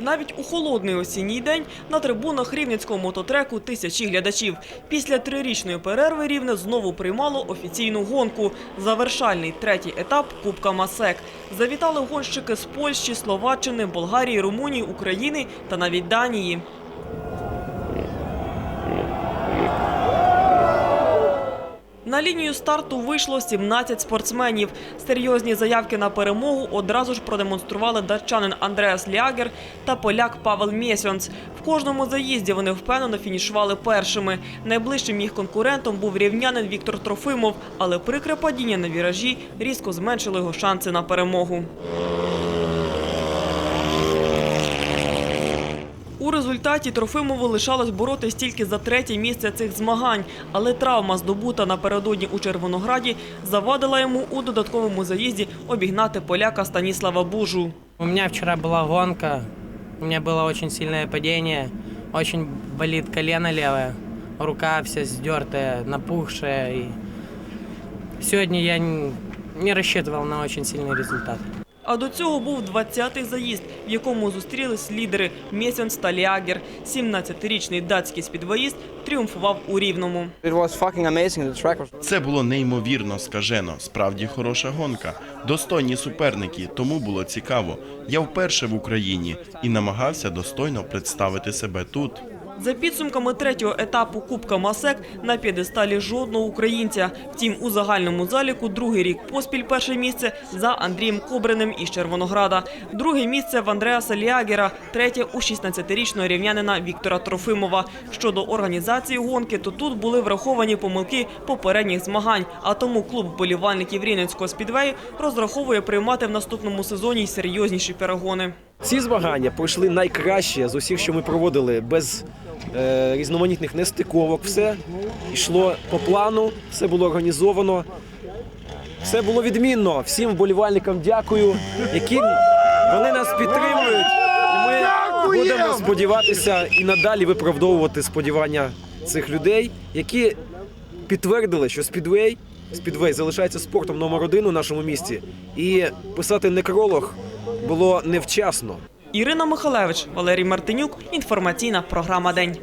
Навіть у холодний осінній день на трибунах рівненського мототреку тисячі глядачів. Після трирічної перерви Рівне знову приймало офіційну гонку. Завершальний третій етап Кубка Масек. Завітали гонщики з Польщі, Словаччини, Болгарії, Румунії, України та навіть Данії. На лінію старту вийшло 17 спортсменів. Серйозні заявки на перемогу одразу ж продемонстрували датчанин Андреас Лягер та поляк Павел Мєсьонц. В кожному заїзді вони впевнено фінішували першими. Найближчим їх конкурентом був рівнянин Віктор Трофимов, але прикре падіння на віражі різко зменшило його шанси на перемогу. У результаті Трофимову лишалось боротись тільки за третє місце цих змагань, але травма, здобута напередодні у Червонограді, завадила йому у додатковому заїзді обігнати поляка Станіслава Бужу. У меня вчера была гонка, у меня было очень сильное падение, очень болит колено левое, рука вся сдертая, напухшая. И сегодня я н- не рассчитывал на очень сильный результат. А до цього був 20-й заїзд, в якому зустрілись лідери Мєсенс та Ліагер. 17-річний датський спідвоїст тріумфував у Рівному. Це було неймовірно скажено. Справді хороша гонка. Достойні суперники, тому було цікаво. Я вперше в Україні і намагався достойно представити себе тут. За підсумками третього етапу Кубка Масек на п'єдесталі жодного українця. Втім, у загальному заліку другий рік поспіль перше місце за Андрієм Кобриним із Червонограда. Друге місце в Андреаса Ліагера, третє у 16-річного рівнянина Віктора Трофимова. Щодо організації гонки, то тут були враховані помилки попередніх змагань. А тому клуб вболівальників Рівненського спідвею розраховує приймати в наступному сезоні серйозніші перегони. Ці змагання пройшли найкраще з усіх, що ми проводили, без різноманітних нестиковок. Все йшло по плану, все було організовано. Все було відмінно. Всім вболівальникам дякую, які вони нас підтримують. І ми будемо сподіватися і надалі виправдовувати сподівання цих людей, які підтвердили, що спідвей, спідвей залишається спортом номер один у нашому місті. І писати некролог було невчасно. Ірина Михалевич, Валерій Мартинюк. Інформаційна програма День.